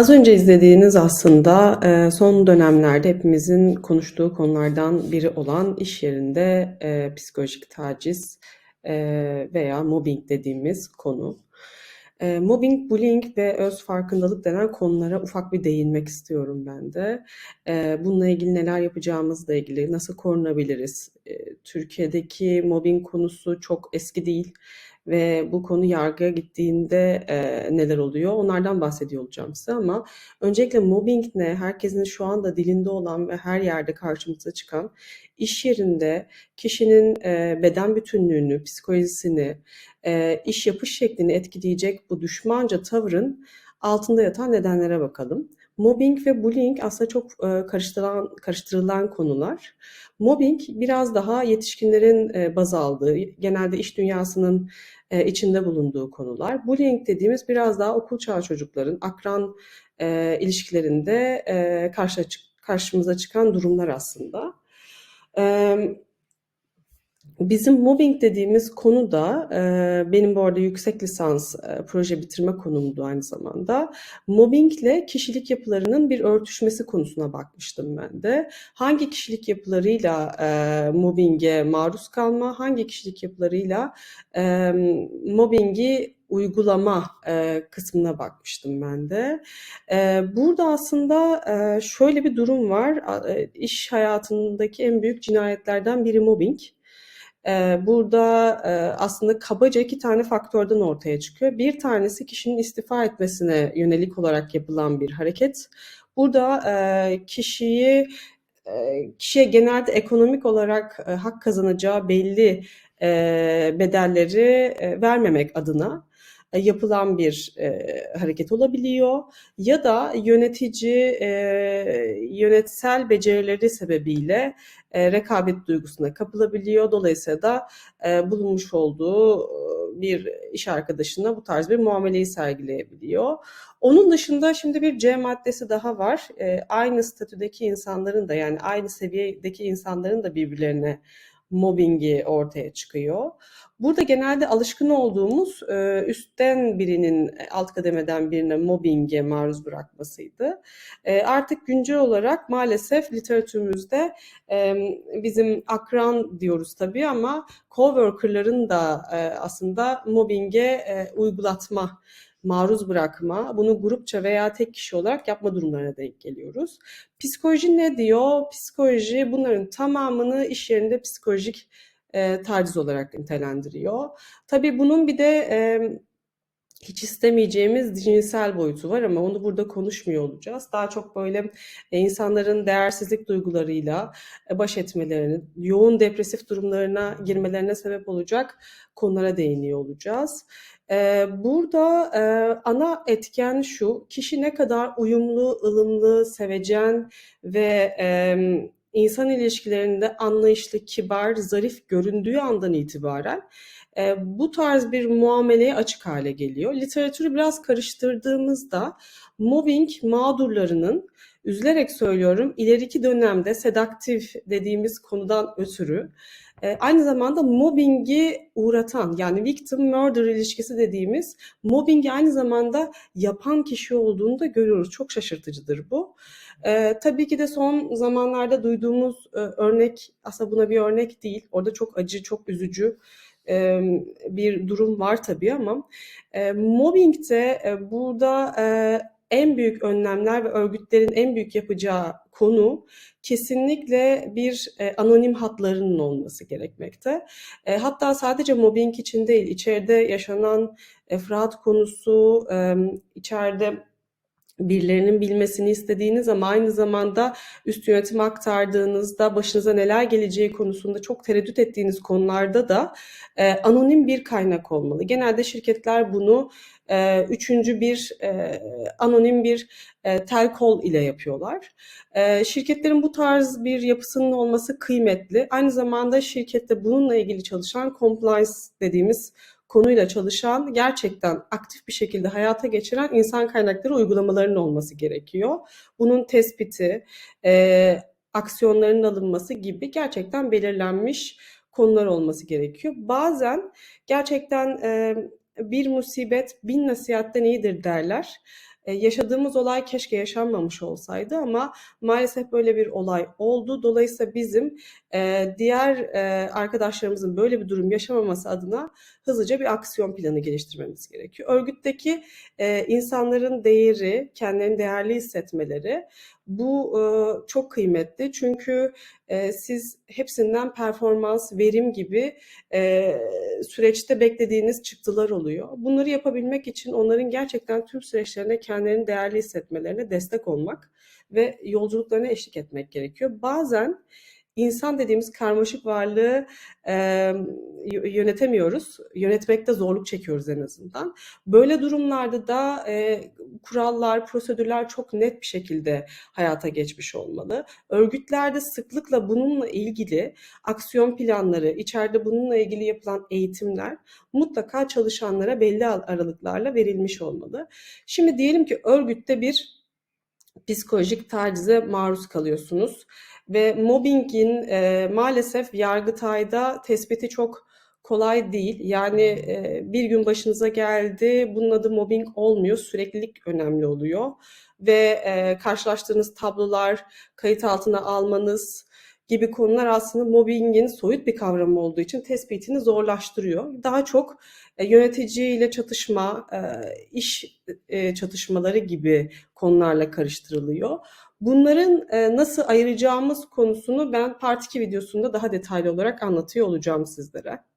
Az önce izlediğiniz aslında e, son dönemlerde hepimizin konuştuğu konulardan biri olan iş yerinde e, psikolojik taciz e, veya mobbing dediğimiz konu. E, mobbing, bullying ve öz farkındalık denen konulara ufak bir değinmek istiyorum ben de. E, bununla ilgili neler yapacağımızla ilgili, nasıl korunabiliriz? Türkiye'deki mobbing konusu çok eski değil ve bu konu yargıya gittiğinde e, neler oluyor onlardan bahsediyor olacağım size ama öncelikle mobbing ne? Herkesin şu anda dilinde olan ve her yerde karşımıza çıkan iş yerinde kişinin e, beden bütünlüğünü, psikolojisini, e, iş yapış şeklini etkileyecek bu düşmanca tavırın altında yatan nedenlere bakalım. Mobbing ve bullying aslında çok e, karıştırılan, karıştırılan konular. Mobbing biraz daha yetişkinlerin e, baz aldığı, genelde iş dünyasının e, içinde bulunduğu konular. Bullying dediğimiz biraz daha okul çağı çocukların akran e, ilişkilerinde e, karşı, karşımıza çıkan durumlar aslında. Evet. Bizim mobbing dediğimiz konu da e, benim bu arada yüksek lisans e, proje bitirme konumdu aynı zamanda. Mobbingle kişilik yapılarının bir örtüşmesi konusuna bakmıştım ben de. Hangi kişilik yapılarıyla e, mobbinge maruz kalma, hangi kişilik yapılarıyla mobbingi uygulama kısmına bakmıştım ben de. Burada aslında şöyle bir durum var. E, iş hayatındaki en büyük cinayetlerden biri mobbing. Burada aslında kabaca iki tane faktörden ortaya çıkıyor. Bir tanesi kişinin istifa etmesine yönelik olarak yapılan bir hareket. Burada kişiyi kişiye genelde ekonomik olarak hak kazanacağı belli bedelleri vermemek adına yapılan bir e, hareket olabiliyor ya da yönetici e, yönetsel becerileri sebebiyle e, rekabet duygusuna kapılabiliyor. Dolayısıyla da e, bulunmuş olduğu e, bir iş arkadaşına bu tarz bir muameleyi sergileyebiliyor. Onun dışında şimdi bir C maddesi daha var. E, aynı statüdeki insanların da yani aynı seviyedeki insanların da birbirlerine mobbingi ortaya çıkıyor. Burada genelde alışkın olduğumuz e, üstten birinin e, alt kademeden birine mobbinge maruz bırakmasıydı. E, artık güncel olarak maalesef literatürümüzde bizim akran diyoruz tabii ama coworkerların da aslında mobbinge uygulatma maruz bırakma, bunu grupça veya tek kişi olarak yapma durumlarına denk geliyoruz. Psikoloji ne diyor? Psikoloji bunların tamamını iş yerinde psikolojik e, taciz olarak nitelendiriyor. Tabii bunun bir de e, hiç istemeyeceğimiz cinsel boyutu var ama onu burada konuşmuyor olacağız. Daha çok böyle e, insanların değersizlik duygularıyla e, baş etmelerini, yoğun depresif durumlarına girmelerine sebep olacak konulara değiniyor olacağız. E, burada ana etken şu, kişi ne kadar uyumlu, ılımlı, sevecen ve insan ilişkilerinde anlayışlı, kibar, zarif göründüğü andan itibaren e, bu tarz bir muameleye açık hale geliyor. Literatürü biraz karıştırdığımızda mobbing mağdurlarının üzülerek söylüyorum ileriki dönemde sedaktif dediğimiz konudan ötürü e, aynı zamanda mobbingi uğratan yani victim murder ilişkisi dediğimiz mobbingi aynı zamanda yapan kişi olduğunu da görüyoruz. Çok şaşırtıcıdır bu. E, tabii ki de son zamanlarda duyduğumuz e, örnek aslında buna bir örnek değil. Orada çok acı, çok üzücü e, bir durum var tabii ama e, mobbingde e, burada e, en büyük önlemler ve örgütlerin en büyük yapacağı konu kesinlikle bir e, anonim hatlarının olması gerekmekte. E, hatta sadece mobbing için değil, içeride yaşanan efrat konusu, e, içeride birilerinin bilmesini istediğiniz ama aynı zamanda üst yönetime aktardığınızda başınıza neler geleceği konusunda çok tereddüt ettiğiniz konularda da e, anonim bir kaynak olmalı. Genelde şirketler bunu e, üçüncü bir e, anonim bir e, tel kol ile yapıyorlar. E, şirketlerin bu tarz bir yapısının olması kıymetli. Aynı zamanda şirkette bununla ilgili çalışan compliance dediğimiz konuyla çalışan, gerçekten aktif bir şekilde hayata geçiren insan kaynakları uygulamalarının olması gerekiyor. Bunun tespiti, e, aksiyonların alınması gibi gerçekten belirlenmiş konular olması gerekiyor. Bazen gerçekten e, bir musibet bin nasihatten iyidir derler. E, yaşadığımız olay keşke yaşanmamış olsaydı ama maalesef böyle bir olay oldu. Dolayısıyla bizim e, diğer e, arkadaşlarımızın böyle bir durum yaşamaması adına hızlıca bir aksiyon planı geliştirmemiz gerekiyor. Örgütteki insanların değeri, kendilerini değerli hissetmeleri bu çok kıymetli. Çünkü siz hepsinden performans, verim gibi süreçte beklediğiniz çıktılar oluyor. Bunları yapabilmek için onların gerçekten tüm süreçlerine kendilerini değerli hissetmelerine destek olmak ve yolculuklarına eşlik etmek gerekiyor. Bazen insan dediğimiz karmaşık varlığı e, yönetemiyoruz. Yönetmekte zorluk çekiyoruz en azından. Böyle durumlarda da e, kurallar, prosedürler çok net bir şekilde hayata geçmiş olmalı. Örgütlerde sıklıkla bununla ilgili aksiyon planları, içeride bununla ilgili yapılan eğitimler mutlaka çalışanlara belli aralıklarla verilmiş olmalı. Şimdi diyelim ki örgütte bir psikolojik tacize maruz kalıyorsunuz ve mobbingin e, maalesef Yargıtay'da tespiti çok kolay değil. Yani e, bir gün başınıza geldi, bunun adı mobbing olmuyor, süreklilik önemli oluyor. Ve e, karşılaştığınız tablolar, kayıt altına almanız gibi konular aslında mobbingin soyut bir kavramı olduğu için tespitini zorlaştırıyor. Daha çok e, yöneticiyle çatışma, e, iş e, çatışmaları gibi konularla karıştırılıyor. Bunların nasıl ayıracağımız konusunu ben Part 2 videosunda daha detaylı olarak anlatıyor olacağım sizlere.